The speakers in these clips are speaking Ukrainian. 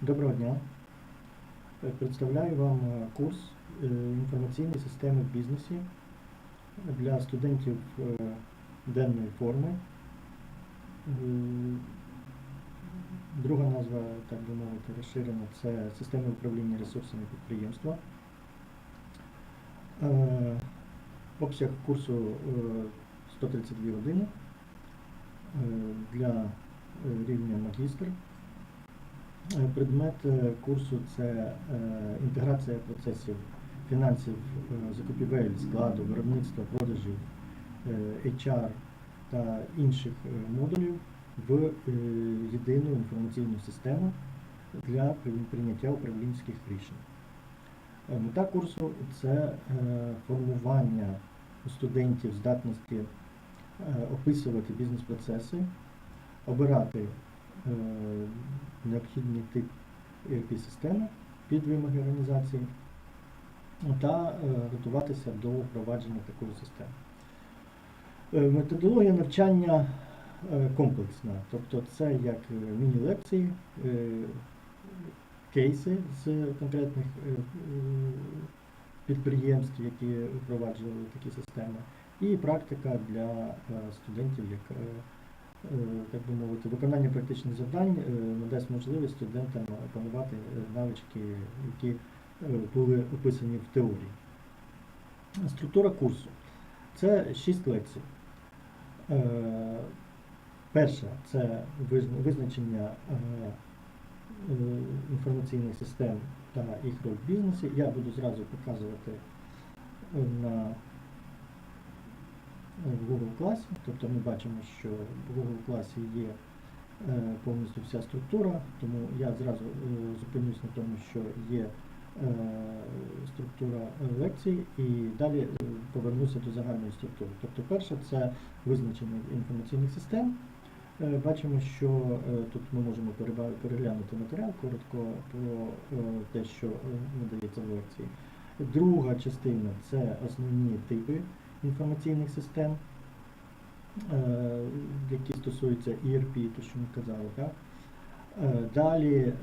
Доброго дня. Е, Представляю вам е, курс е, інформаційні системи в бізнесі для студентів денної форми. Друга назва, так би мовити, розширена це системи управління ресурсами підприємства. Обсяг курсу е, 132 години для рівня магістр. Е, Предмет е, курсу це е, інтеграція процесів фінансів, закупівель, складу, виробництва, продажів, HR та інших модулів в єдину інформаційну систему для прийняття управлінських рішень. Мета курсу це формування студентів здатності описувати бізнес-процеси, обирати необхідний тип ERP-системи під вимоги організації та е, готуватися до впровадження такої системи. Е, Методологія навчання е, комплексна, тобто це як е, міні-лекції, е, кейси з конкретних е, е, підприємств, які впроваджували такі системи, і практика для е, студентів, як е, е, так би мовити, виконання практичних завдань е, надасть можливість студентам опанувати е, навички, які е, були описані в теорії. Структура курсу. Це 6 лекцій. Е, Перша це визначення е, е, інформаційних систем та їх роль в бізнесі. Я буду зразу показувати е, на е, в Google класі. Тобто ми бачимо, що в Google класі є е, повністю вся структура, тому я зразу е, зупинюсь на тому, що є е, структура е, лекцій і далі е, повернуся до загальної структури. Тобто перше це визначення інформаційних систем. Е, Бачимо, що е, тут ми можемо переглянути матеріал коротко про е, те, що е, надається в лекції. Друга частина це основні типи інформаційних систем, е, які стосуються ERP, то що ми казали. Так? Е, Далі е,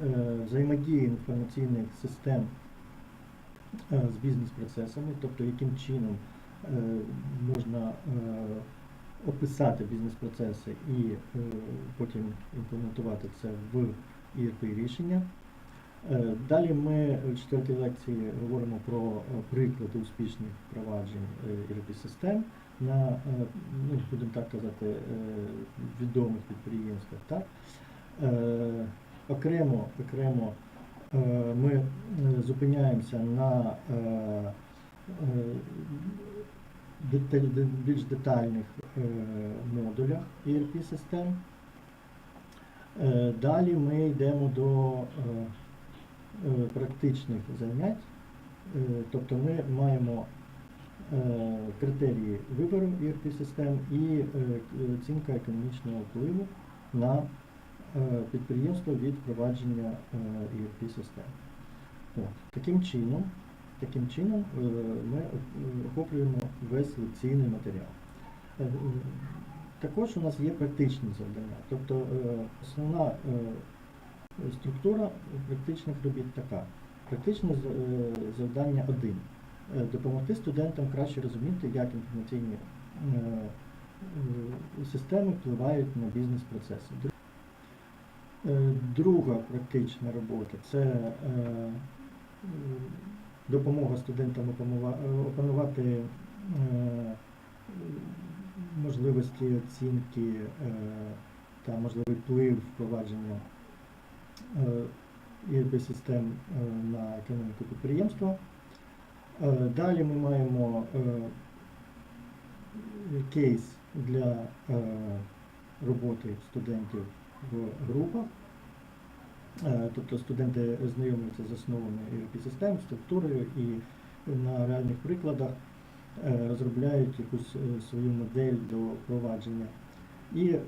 взаємодія інформаційних систем з бізнес-процесами, тобто яким чином можна описати бізнес-процеси і потім імплементувати це в ERP рішення. Е, Далі ми в четвертій лекції говоримо про е, приклади успішних впроваджень ERP-систем на, е, ну, будемо так казати, відомих підприємствах. Так? Окремо, окремо ми зупиняємося на більш детальних модулях ERP-систем. Далі ми йдемо до практичних занять, Е, тобто ми маємо е, критерії вибору ERP-систем і е, оцінка економічного впливу на е, підприємство від впровадження е, ERP-систем. Таким чином, таким чином е, ми е, охоплюємо весь лекційний матеріал. Е, е, Також у нас є практичні завдання. Тобто е, основна е, структура практичних робіт така. Практичне е, завдання один. Е, Допомогти студентам краще розуміти, як інформаційні е, системи впливають на бізнес-процеси. Друга практична робота це допомога студентам опанувати можливості оцінки та можливий вплив впровадження ЄРП-систем е, на економіку підприємства. Е, Далі ми маємо е, кейс для е, роботи студентів в групах. Е, Тобто студенти знайомляться з основами ERP-систем, структурою і на реальних прикладах е, розробляють якусь е, свою модель до впровадження. І е,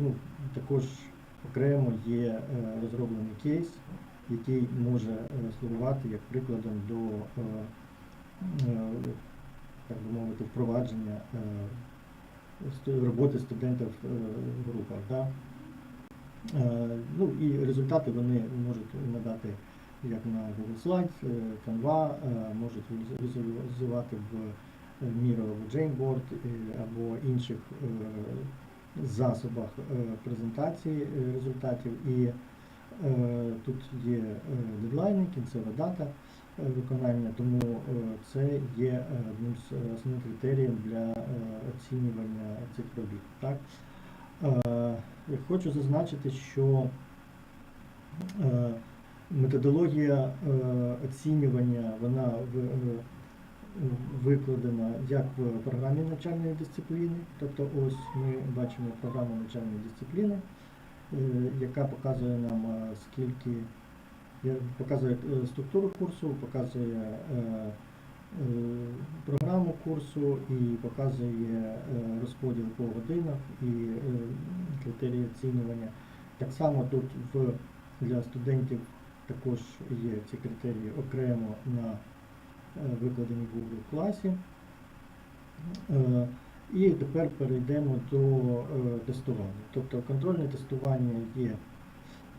ну, також окремо є е, розроблений кейс, який може е, слугувати як прикладом до е, так би мовити, впровадження роботи студентів в групах. Да? Ну і результати вони можуть надати як на Google Slides, Canva, можуть візуалізувати в Miro або Jamboard або інших засобах е, презентації е, результатів. І е, тут є дедлайни, кінцева дата виконання, тому це є одним з основних критеріїв для оцінювання цих робіт. Так? Хочу зазначити, що методологія оцінювання вона в- викладена як в програмі навчальної дисципліни, тобто ось ми бачимо програму навчальної дисципліни, е, яка показує нам е, скільки показує е, структуру курсу, показує програму курсу і показує розподіл по годинах і критерії оцінювання. Так само тут в, для студентів також є ці критерії окремо на викладені в Google класі. Е, І тепер перейдемо до е, тестування. Тобто контрольне тестування є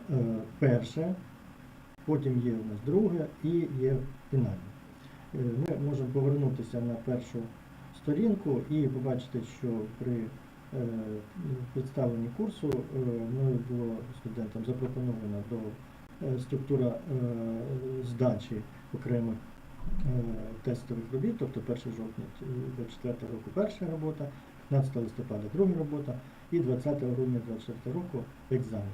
е, перше, потім є у нас друге і є фінальне. Е, Ми можемо повернутися на першу сторінку і побачити, що при е, представленні курсу е, мною було студентам запропоновано до е, структура е, здачі окремих е, тестових робіт, тобто 1 жовтня 24 року перша робота, 15 листопада друга робота і 20 грудня 24 року екзамен.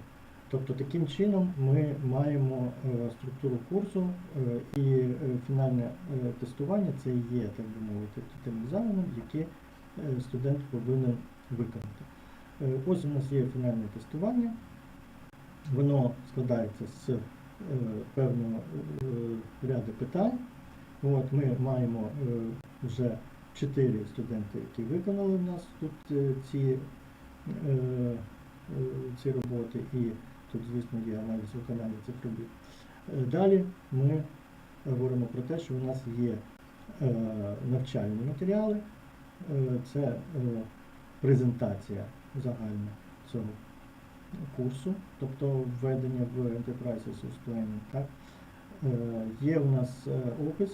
Тобто таким чином ми маємо е, структуру курсу е, і е, фінальне е, тестування це є, так би мовити, тим екзаменом, який е, студент повинен виконати. Е, Ось у нас є фінальне тестування. Воно складається з е, певного е, ряду питань. От ми маємо е, вже чотири студенти, які виконали в нас тут е, ці, е, ці роботи, і тут, звісно, є аналіз виконання цих робіт. Далі ми говоримо про те, що у нас є навчальні матеріали, це презентація загальна цього курсу, тобто введення в Enterprise Resource Planning. Є у нас опис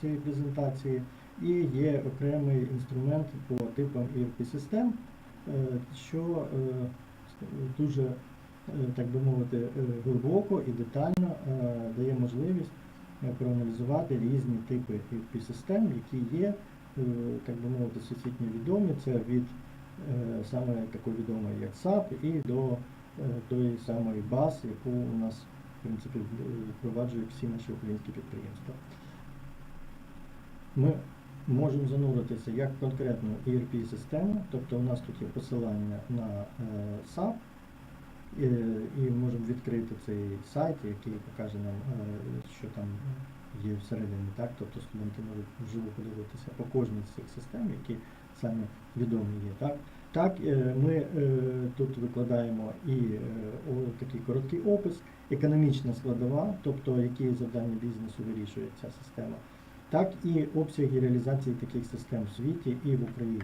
цієї презентації і є окремий інструмент по типам ERP-систем, е, що е, дуже, е, так би мовити, е, глибоко і детально е, дає можливість е, проаналізувати різні типи ERP-систем, які є, е, так би мовити, всесвітньо відомі. Це від е, саме такої відомої, як SAP, і до е, тої самої BAS, яку у нас в принципі впроваджують всі наші українські підприємства. Ми можемо зануритися як в конкретну ERP-систему, тобто у нас тут є посилання на е, SAP, і, і можемо відкрити цей сайт, який покаже нам, е, що там є всередині, так? Тобто студенти можуть вживу подивитися по кожній з цих систем, які саме відомі є. Так, так е, ми е, тут викладаємо і е, такий короткий опис, економічна складова, тобто які завдання бізнесу вирішує ця система, так і обсяги реалізації таких систем в світі і в Україні.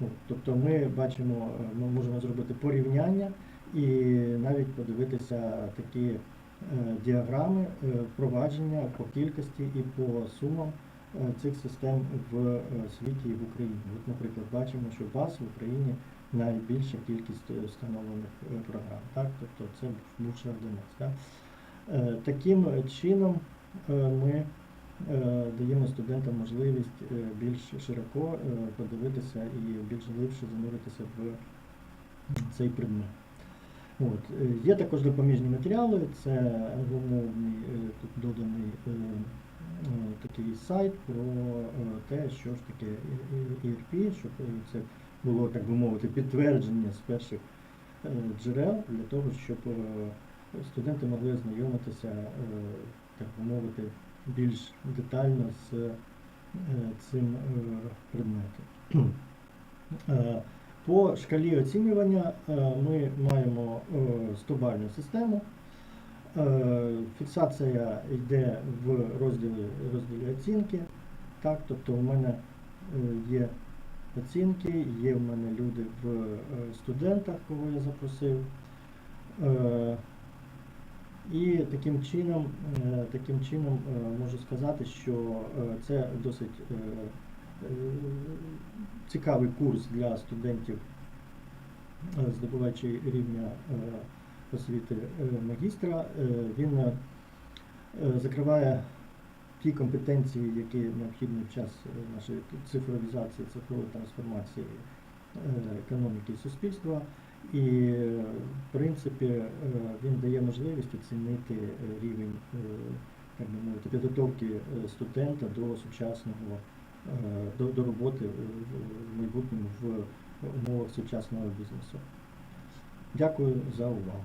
Ну, тобто ми бачимо, е, ми можемо зробити порівняння і навіть подивитися такі е, діаграми е, впровадження по кількості і по сумам цих систем в світі і в Україні. От, наприклад, бачимо, що БАС в Україні найбільша кількість встановлених програм. Так? Тобто це бувший ординець. Так? Таким чином ми даємо студентам можливість е, більш широко е, подивитися і більш глибше зануритися в цей предмет. От. е, Є також допоміжні матеріали, це англомовний е, тут доданий е, е, такий сайт про е, те, що ж таке ERP, щоб е, це було, так би мовити, підтвердження з перших е, джерел для того, щоб е, студенти могли ознайомитися, е, так би мовити, більш детально з е, цим е, предметом. Е, По шкалі оцінювання ми маємо е, 100-бальну систему. Фіксація йде в розділі, розділі оцінки. Так, тобто у мене є оцінки, є в мене люди в студентах, кого я запросив. І таким чином, е, таким чином е, можу сказати, що е, це досить цікавий курс для студентів, здобувачі рівня освіти магістра. Він закриває ті компетенції, які необхідні в час нашої цифровізації, цифрової трансформації економіки і суспільства. І, в принципі, е, він дає можливість оцінити е, рівень як би мовити, підготовки е, студента до сучасного, до, до роботи в майбутньому в умовах сучасного бізнесу. Дякую за увагу.